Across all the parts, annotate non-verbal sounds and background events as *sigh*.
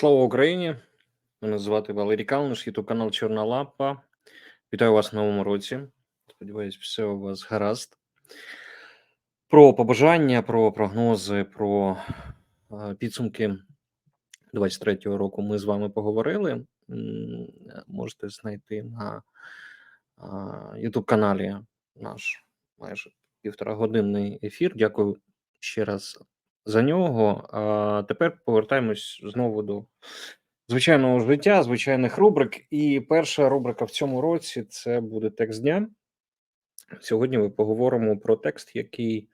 Слава Україні! Мене звати Валерій Калниш, ютуб канал Чорна Лапа. Вітаю вас в новому році. Сподіваюсь, все у вас гаразд. Про побажання, про прогнози, про е, підсумки 23-го року ми з вами поговорили. Можете знайти на ютуб каналі наш майже півторагодинний ефір. Дякую ще раз за нього. А тепер повертаємось знову до звичайного життя, звичайних рубрик. І перша рубрика в цьому році це буде текст дня. Сьогодні ми поговоримо про текст, який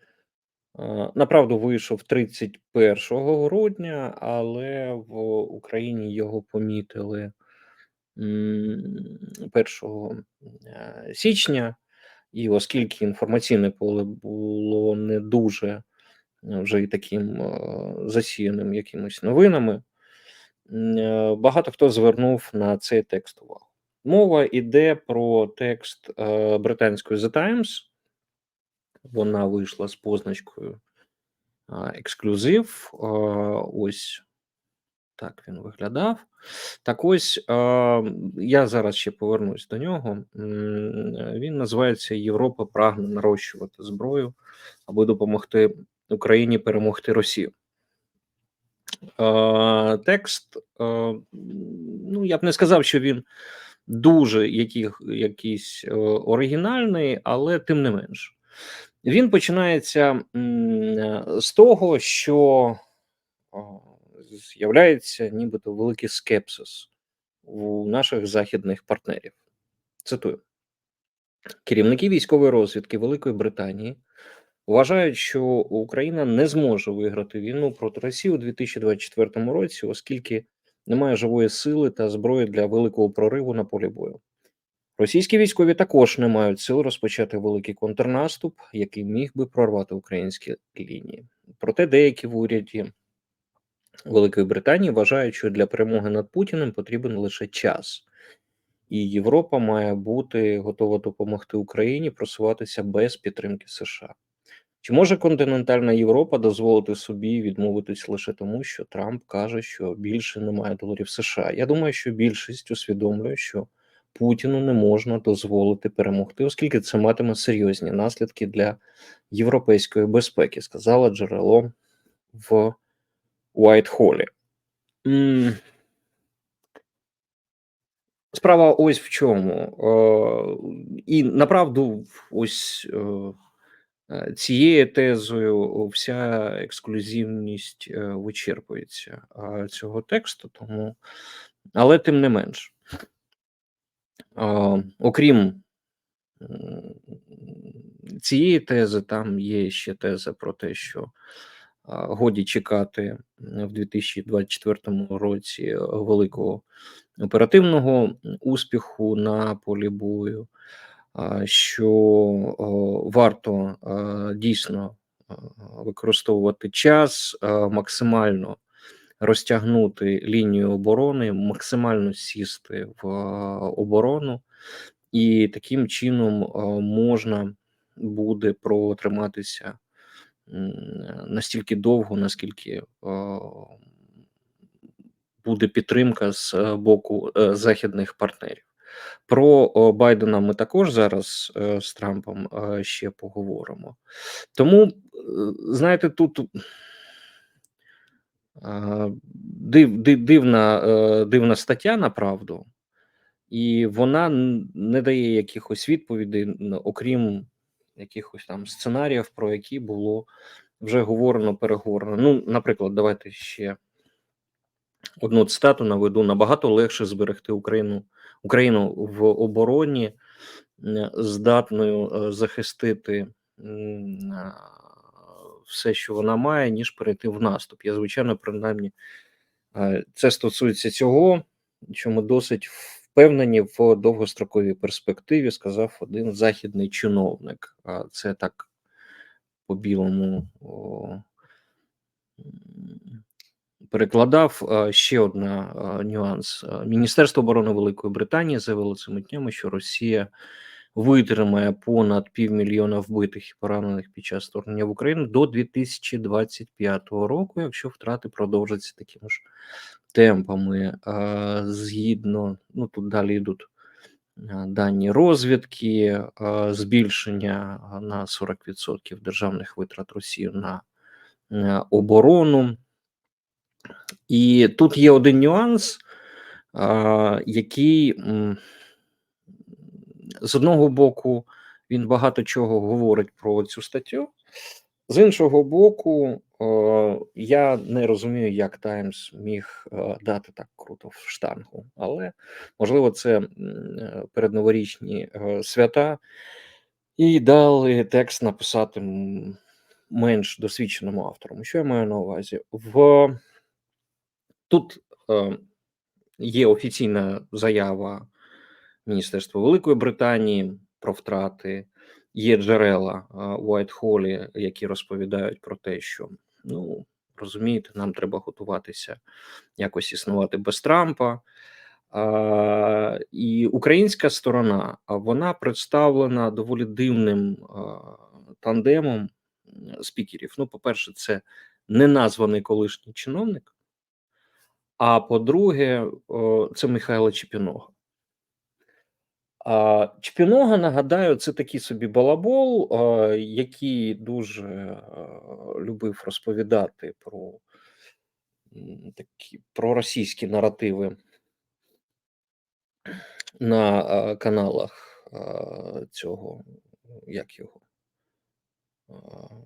направду вийшов 31 грудня, але в Україні його помітили 1 е, січня. І оскільки інформаційне поле було не дуже вже і таким е, засіяним якимись новинами, е, багато хто звернув на цей текст увагу. Мова йде про текст е, британської The Times. Вона вийшла з позначкою ексклюзив. Ось так він виглядав. Так ось я зараз ще повернусь до нього. Він називається Європа прагне нарощувати зброю, аби допомогти Україні перемогти Росію. Текст, ну я б не сказав, що він дуже яких, якийсь оригінальний, але тим не менш. Він починається з того, що з'являється нібито великий скепсис у наших західних партнерів. Цитую: керівники військової розвідки Великої Британії вважають, що Україна не зможе виграти війну проти Росії у 2024 році, оскільки немає живої сили та зброї для великого прориву на полі бою. Російські військові також не мають сил розпочати великий контрнаступ, який міг би прорвати українські лінії. Проте деякі в уряді Великої Британії вважають, що для перемоги над Путіним потрібен лише час, і Європа має бути готова допомогти Україні просуватися без підтримки США. Чи може континентальна Європа дозволити собі відмовитись лише тому, що Трамп каже, що більше немає доларів США? Я думаю, що більшість усвідомлює, що Путіну не можна дозволити перемогти, оскільки це матиме серйозні наслідки для європейської безпеки, сказала джерело в Уайтхолі. Справа ось в чому. Е, і направду, ось е, цією тезою вся ексклюзивність вичерпується цього тексту, тому, але тим не менш, окрім цієї тези, там є ще теза про те, що годі чекати в 2024 році е, великого оперативного успіху на полі бою, що варто дійсно використовувати час, максимально розтягнути лінію оборони, максимально сісти в оборону, і таким чином можна буде протриматися настільки довго, наскільки буде підтримка з боку е, західних партнерів. Про Байдена ми також зараз е, з Трампом ще поговоримо. Тому, знаєте, тут див, дивна, дивна стаття направду, і вона не дає якихось відповідей, окрім якихось там сценаріїв, про які було вже говорено, переговорено. Ну, наприклад, давайте ще одну цитату наведу: набагато легше зберегти Україну Україну в обороні, здатною е, захистити все, що вона має, ніж перейти в наступ. Я звичайно, принаймні, е, це стосується цього, що ми досить впевнені в довгостроковій перспективі, сказав один західний чиновник. Це так по білому перекладав. Ще одна нюанс: Міністерство оборони Великої Британії заявило цими днями, що Росія витримає понад півмільйона вбитих і поранених під час вторгнення в Україну до 2025 року, якщо втрати продовжаться такими ж темпами. Е, Згідно, ну тут далі йдуть е, дані розвідки, е, збільшення на 40% державних витрат Росії на е, оборону. І тут є один нюанс, який з одного боку він багато чого говорить про цю статтю. З іншого боку, я не розумію, як Таймс міг дати так круто в штангу, але можливо, це передноворічні свята, і дали текст написати менш досвідченому автору. Що я маю на увазі? В тут е, є офіційна заява Міністерства Великої Британії про втрати. Є джерела Уайтхолі, які розповідають про те, що ну розумієте, нам треба готуватися якось існувати без Трампа. А, і українська сторона вона представлена доволі дивним а, тандемом спікерів. Ну, по-перше, це неназваний колишній чиновник. А по-друге, це Михайло Чепінога. А нагадаю, це такий собі балабол, який дуже любив розповідати про такі проросійські наративи на каналах цього, як його,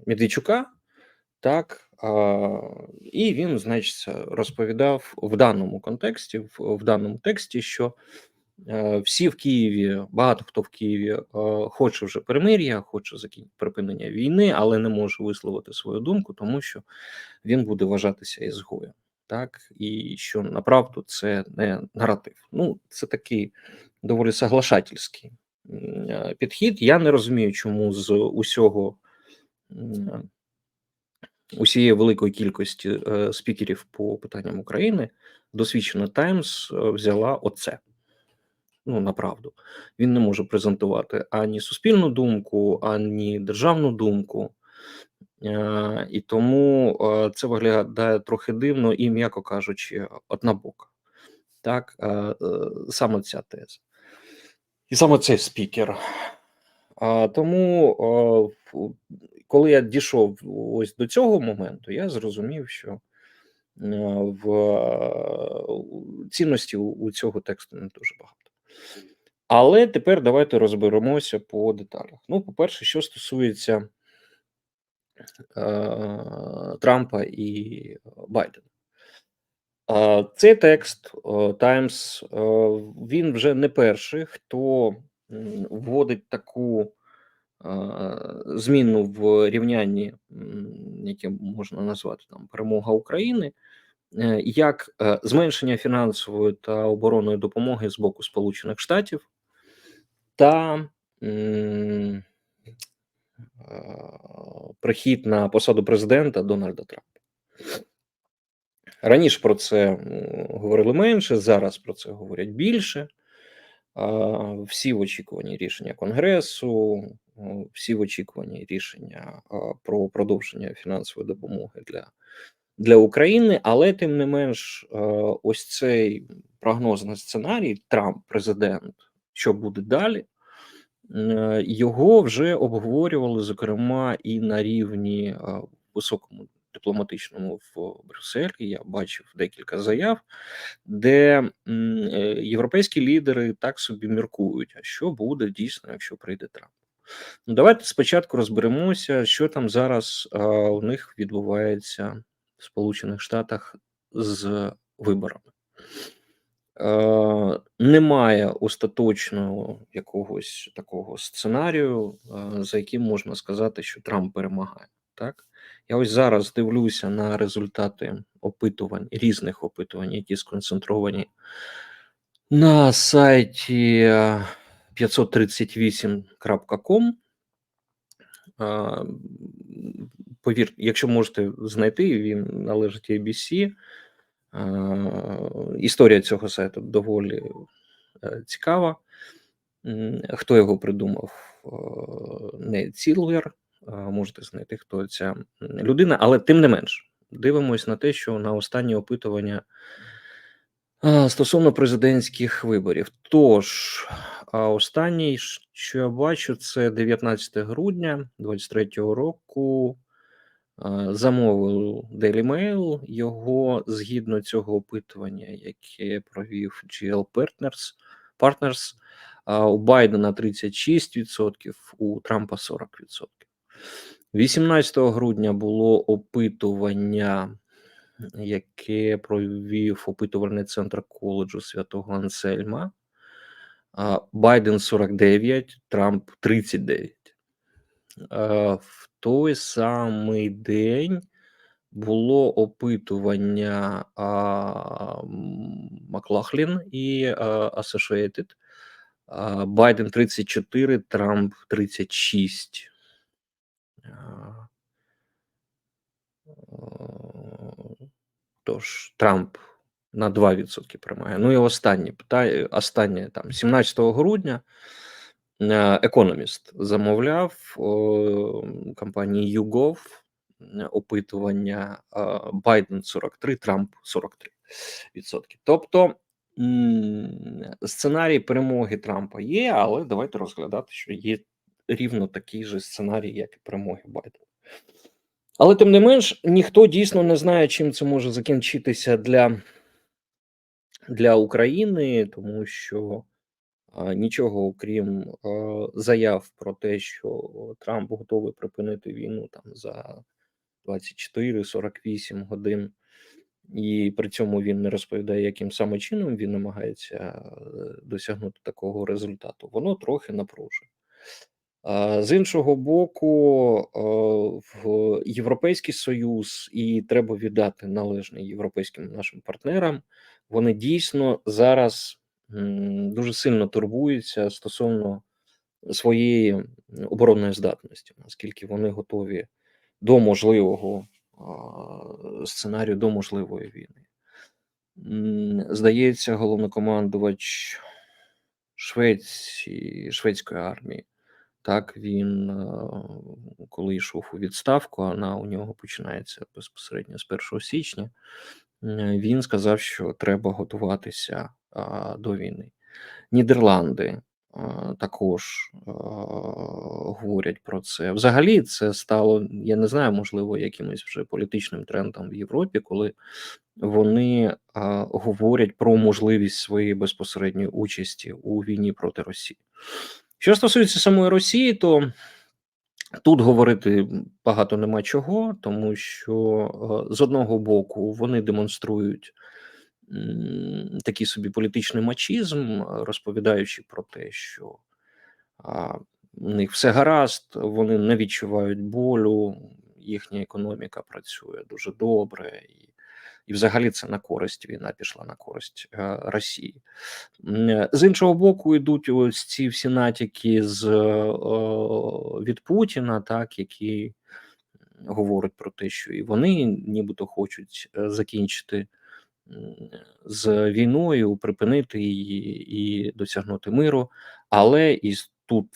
Медведчука. Так, і він, значить, розповідав в даному контексті, в, даному тексті, що всі в Києві, багато хто в Києві е, хоче вже перемир'я, хоче припинення війни, але не може висловити свою думку, тому що він буде вважатися ізгоєм. Так, і що направду це не наратив. Ну, це такий доволі соглашательський е, підхід. Я не розумію, чому з усього. Усієї великої кількості е, спікерів по питанням України досвідчена Таймс е, взяла оце. Ну, направду. Він не може презентувати ані суспільну думку, ані державну думку. Е, і тому це виглядає трохи дивно і, м'яко кажучи, однобоко. Так, саме ця теза. І саме цей спікер. Тому, коли я дійшов ось до цього моменту, я зрозумів, що е, в е, цінності у цього тексту не дуже багато. Але тепер давайте розберемося по деталях. Ну, по-перше, що стосується е, Трампа і Байдена. Цей текст е, він вже не перший, хто вводить таку зміну в рівнянні, яке можна назвати там перемога України, е, як е, зменшення фінансової та оборонної допомоги з боку Сполучених Штатів та прихід на посаду президента Дональда Трампа. Раніше про це говорили менше, зараз про це говорять більше. Всі в очікуванні рішення Конгресу, всі в очікуванні рішення про продовження фінансової допомоги для, для України, але тим не менш, ось цей прогнозний сценарій Трамп, президент, що буде далі, е, його вже обговорювали, зокрема, і на рівні високому дипломатичному в Брюсселі. Я бачив декілька заяв, де е, європейські лідери так собі міркують, а що буде дійсно, якщо прийде Трамп. Ну, давайте спочатку розберемося, що там зараз а, у них відбувається в Сполучених Штатах з виборами. Е, немає остаточного якогось такого сценарію, е, за яким можна сказати, що Трамп перемагає. Так, я ось зараз дивлюся на результати опитувань, різних опитувань, які сконцентровані на сайті 538.com. Е, Повір, якщо можете знайти, він належить ABC. Історія цього сайту доволі е, цікава. Хто його придумав, е, не Цілвер, можете знайти, хто ця, людина, але тим не менш, дивимось на те, що на останні опитування стосовно президентських виборів. Тож, а, останній, що я бачу, це 19 грудня 23 року. Замовив Daily Mail. Його згідно цього опитування, яке провів GL Partners, Partners, у Байдена 36%, у Трампа 40%. 18 грудня було опитування, яке провів опитувальний центр коледжу Святого Ансельма. Байден 49, Трамп 39. Е, в той самий день було опитування Маклахлін і Associated. Байден 34, Трамп 36. Е, Тож Трамп на 2% приймає. Ну і останнє питання, останнє там 17 грудня. е, Економіст замовляв компанії YouGov е, опитування е, Байден 43, Трамп 43%. Тобто сценарій перемоги Трампа є, але давайте розглядати, що є рівно такий же сценарій, як і перемоги Байдена. Але тим не менш, ніхто дійсно не знає, чим це може закінчитися для, для України, тому що нічого, окрім заяв про те, що Трамп готовий припинити війну там за 24-48 годин, і при цьому він не розповідає, яким саме чином він намагається е, досягнути такого результату. Воно трохи напружує. З іншого боку, в Європейський Союз, і треба віддати належне європейським нашим партнерам. Вони дійсно зараз дуже сильно турбуються стосовно своєї оборонної здатності, наскільки вони готові до можливого сценарію, до можливої війни. Здається, головнокомандувач Швеції, шведської армії. Так, він, коли йшов у відставку, вона у нього починається безпосередньо з 1 січня. Е, Він сказав, що треба готуватися до війни. Нідерланди також говорять про це. Взагалі, це стало, я не знаю, можливо, якимось вже політичним трендом в Європі, коли вони говорять про можливість своєї безпосередньої участі у війні проти Росії. Що стосується самої Росії, то тут говорити багато нема чого, тому що е, з одного боку вони демонструють такий собі політичний мачізм, розповідаючи про те, що у них все гаразд, вони не відчувають болю, їхня економіка працює дуже добре, і, і взагалі це на користь війна пішла на користь е, Росії. Е, З іншого боку, йдуть ось ці всі натяки з е, від Путіна, так які говорять про те, що і вони нібито хочуть закінчити з війною, припинити її і досягнути миру, але і тут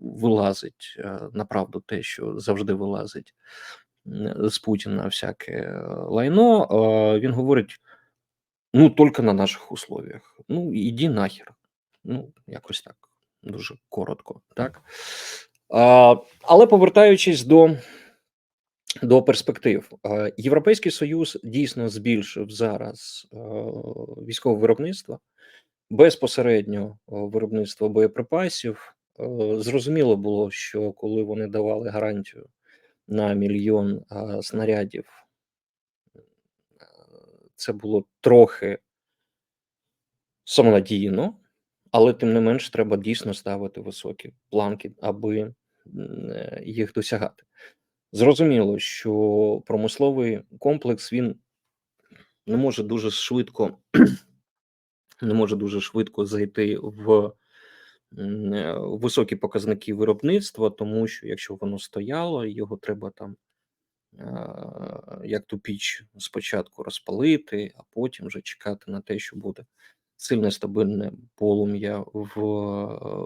вилазить направду те, що завжди вилазить м, з Путіна всяке е, лайно. Він говорить: ну, тільки на наших условиях. Ну, іди нахер. Ну, якось так, дуже коротко, так. Але повертаючись до до перспектив, Європейський Союз дійсно збільшив зараз військове виробництво, безпосередньо виробництво боєприпасів. Зрозуміло було, що коли вони давали гарантію на мільйон снарядів, це було трохи самонадіяно, але тим не менш треба дійсно ставити високі планки, аби е, їх досягати. Зрозуміло, що промисловий комплекс він не може дуже швидко не може дуже швидко зайти в високі показники виробництва, тому що якщо воно стояло, його треба там е, як ту піч спочатку розпалити, а потім вже чекати на те, що буде сильне стабільне полум'я в,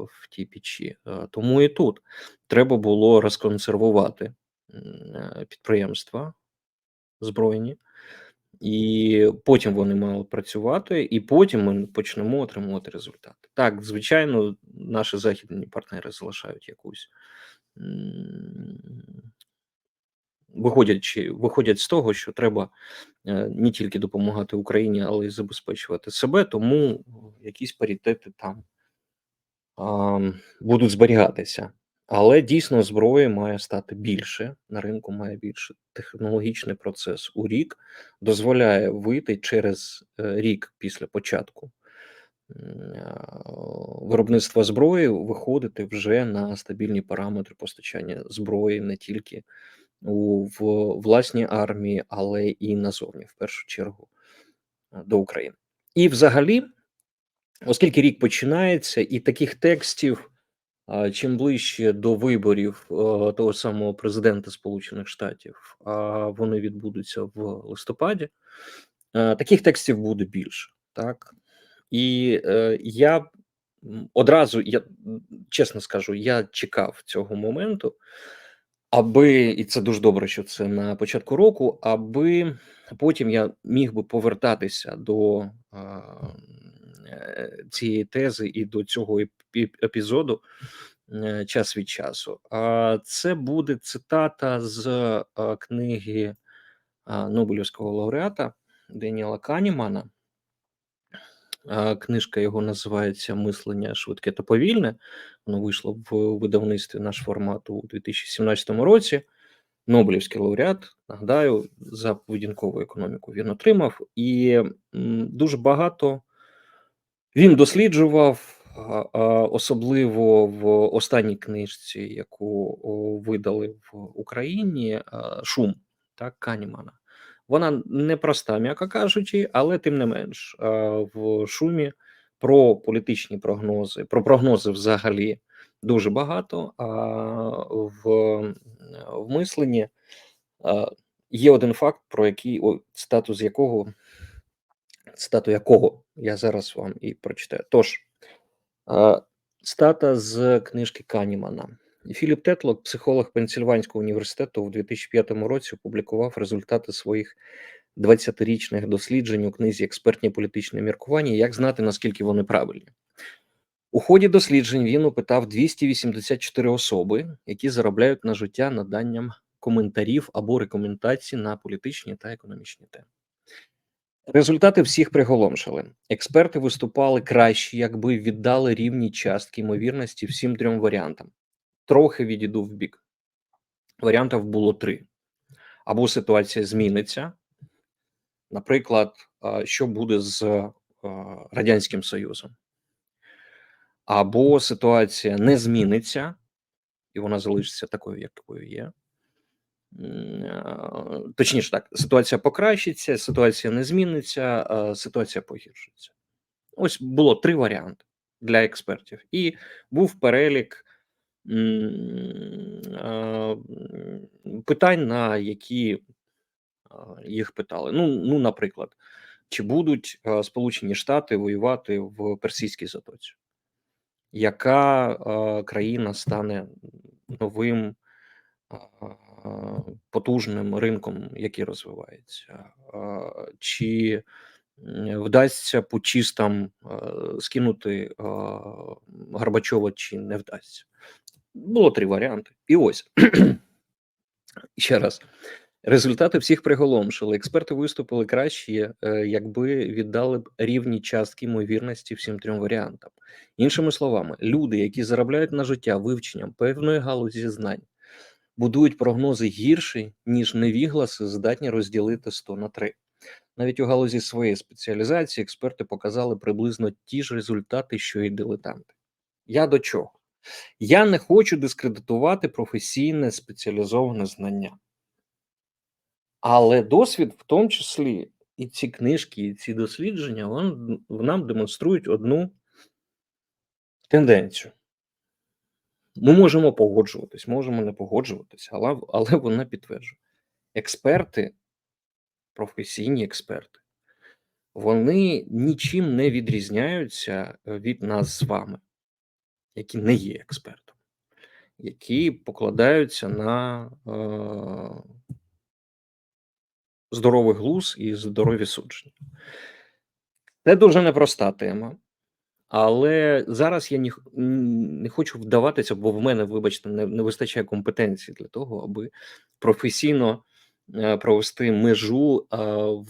в тій печі. Е, Тому і тут треба було розконсервувати е, підприємства збройні, і потім вони мали працювати, і потім ми почнемо отримувати результати. Так, звичайно, наші західні партнери залишають якусь. Виходячи, виходять з того, що треба е, не тільки допомагати Україні, але й забезпечувати себе, тому якісь паритети там будуть зберігатися. Але дійсно зброї має стати більше на ринку, має більше. Технологічний процес у рік дозволяє вийти через е, рік після початку виробництва зброї, виходити вже на стабільні параметри постачання зброї не тільки у в власній армії, але і назовні, в першу чергу, е, до України. І взагалі, оскільки рік починається, і таких текстів, чим ближче до виборів е, того самого президента Сполучених Штатів, а вони відбудуться в листопаді, е, таких текстів буде більше. Так? І е, я одразу, я чесно скажу, я чекав цього моменту, аби, і це дуже добре, що це на початку року, аби потім я міг би повертатися до е, цієї тези і до цього епізоду е, час від часу. А це буде цитата з книги Нобелівського лауреата Деніела Канімана. Книжка його називається Мислення швидке та повільне. Воно вийшло в видавництві наш формат у 2017 році. Нобелівський лауреат, нагадаю, за поведінкову економіку він отримав, і дуже багато він досліджував, особливо в останній книжці, яку видали в Україні, шум так, Канімана. Вона непроста, м'яко кажучи, але тим не менш, в шумі про політичні прогнози, про прогнози взагалі дуже багато. А в, в мисленні є один факт, про який о, статус якого цитату якого я зараз вам і прочитаю. Тож, цитата з книжки Канімана. Філіп Тетлок, психолог Пенсільванського університету, у 2005 році опублікував результати своїх 20-річних досліджень у книзі Експертні політичні міркування. Як знати, наскільки вони правильні? У ході досліджень він опитав 284 особи, які заробляють на життя наданням коментарів або рекомендацій на політичні та економічні теми. Результати всіх приголомшили. Експерти виступали краще, якби віддали рівні частки ймовірності всім трьом варіантам. Трохи відійду в бік. Варіантів було три: або ситуація зміниться, наприклад, що буде з Радянським Союзом, або ситуація не зміниться, і вона залишиться такою, якою є. Точніше так, ситуація покращиться, ситуація не зміниться, ситуація погіршиться. Ось було три варіанти для експертів, і був перелік питань, на які їх питали. Ну, ну, наприклад, чи будуть Сполучені Штати воювати в Персійській затоці? Яка країна стане новим потужним ринком, який розвивається? Чи вдасться путчистам а, скинути Горбачова, чи не вдасться? Було три варіанти. І ось *clears throat* ще раз. Результати всіх приголомшили. Експерти виступили краще, е, якби віддали б рівні частки ймовірності всім трьом варіантам. Іншими словами, люди, які заробляють на життя вивченням певної галузі знань, будують прогнози гірші, ніж невігласи здатні розділити 100 на 3. Навіть у галузі своєї спеціалізації експерти показали приблизно ті ж результати, що і дилетанти. Я до чого? Я не хочу дискредитувати професійне спеціалізоване знання. Але досвід, в тому числі, і ці книжки, і ці дослідження, вон, нам демонструють одну тенденцію. Ми можемо погоджуватись, можемо не погоджуватись, але, але вона підтверджує. Експерти, професійні експерти, вони нічим не відрізняються е, від нас з вами, які не є експертом, які покладаються на е, здоровий глузд і здорові судження. Це дуже непроста тема. Але зараз я ні, не хочу вдаватися, бо в мене, вибачте, не, не вистачає компетенції для того, аби професійно е, провести межу, е,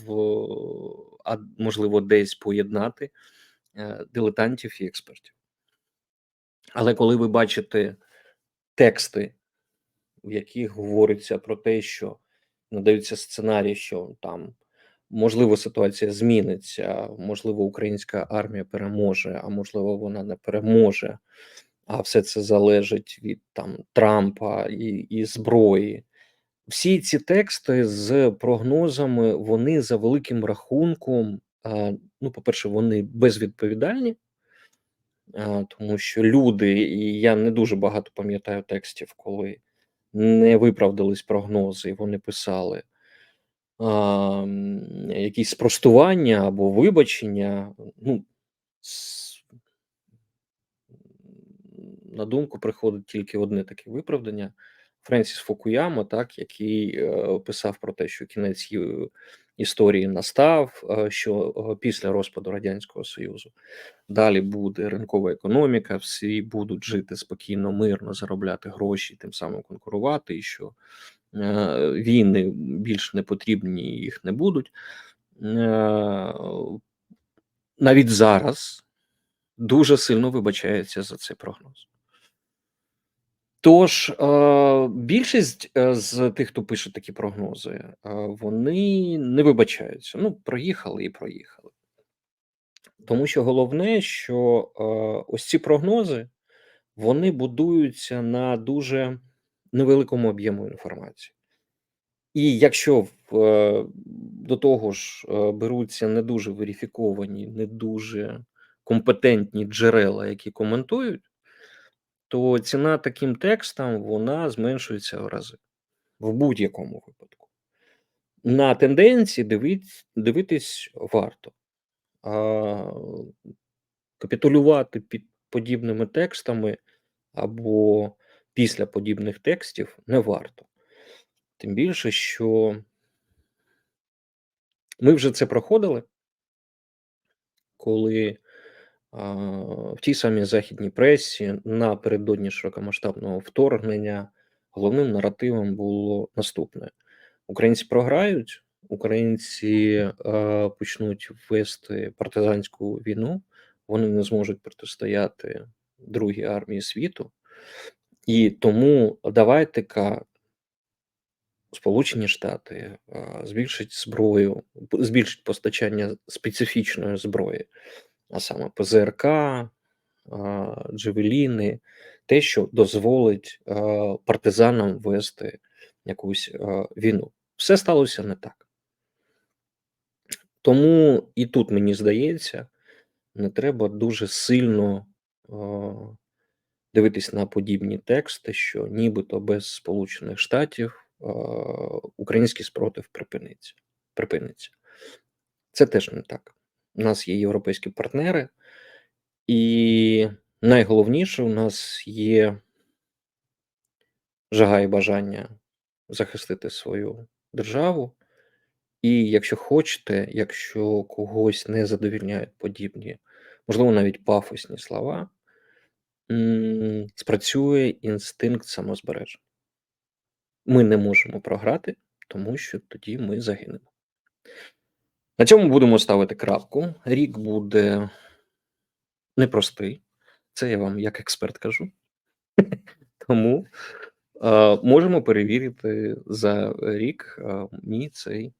в, а можливо, десь поєднати е, дилетантів і експертів. Але коли ви бачите тексти, в яких говориться про те, що надаються сценарії, що там можливо ситуація зміниться, можливо, українська армія переможе, а можливо, вона не переможе. А все це залежить від там Трампа і, і зброї. Всі ці тексти з прогнозами, вони за великим рахунком. Ну, по-перше, вони безвідповідальні, тому що люди, і я не дуже багато пам'ятаю текстів, коли не виправдались прогнози, і вони писали а, якісь спростування або вибачення. Ну, с- на думку приходить тільки одне таке виправдання. Френсіс Фукуяма, так, який е, писав про те, що кінець ї- історії настав, е, що е, після розпаду Радянського Союзу далі буде ринкова економіка, всі будуть жити спокійно, мирно, заробляти гроші, тим самим конкурувати, і що е, війни більш не потрібні, їх не будуть. Навіть зараз дуже сильно вибачається за цей прогноз. Тож е, більшість е, з тих, хто пише такі прогнози, е, вони не вибачаються. Ну, проїхали і проїхали. Тому що головне, що ось ці прогнози вони будуються на дуже невеликому об'єму інформації. І якщо до того ж беруться не дуже верифіковані, не дуже компетентні джерела, які коментують, то ціна таким текстам вона зменшується в рази в будь-якому випадку. На тенденції дивить, дивитись варто. А капітулювати під подібними текстами або після подібних текстів не варто. Тим більше, що ми вже це проходили, коли в тій самій західній пресі напередодні широкомасштабного вторгнення головним наративом було наступне: українці програють, українці а, почнуть вести партизанську війну, вони не зможуть протистояти другій армії світу, і тому давайте-ка Сполучені Штати збільшить зброю, збільшить постачання специфічної зброї, а саме ПЗРК, Джевеліни, те, що дозволить партизанам вести якусь війну. Все сталося не так. Тому і тут мені здається, не треба дуже сильно дивитись на подібні тексти, що нібито без Сполучених Штатів український спротив припиниться. припиниться. Це теж не так. У нас є європейські партнери, і найголовніше, у нас є жага і бажання захистити свою державу. І якщо хочете, якщо когось не задовільняють подібні, можливо, навіть пафосні слова, спрацює інстинкт самозбереження. Ми не можемо програти, тому що тоді ми загинемо. На цьому будемо ставити крапку. Рік буде непростий. Це я вам як експерт кажу. *laughs* Тому е, можемо перевірити за рік е, мій цей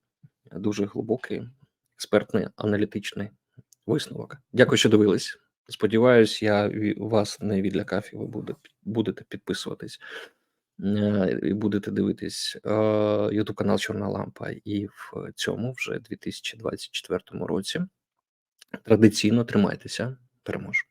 дуже глибокий експертний аналітичний висновок. Дякую, що дивились. Сподіваюсь, я вас не відлякав, і ви буде- будете підписуватись і будете дивитись YouTube канал Чорна Лампа. І в цьому вже 2024 році традиційно тримайтеся. Переможемо.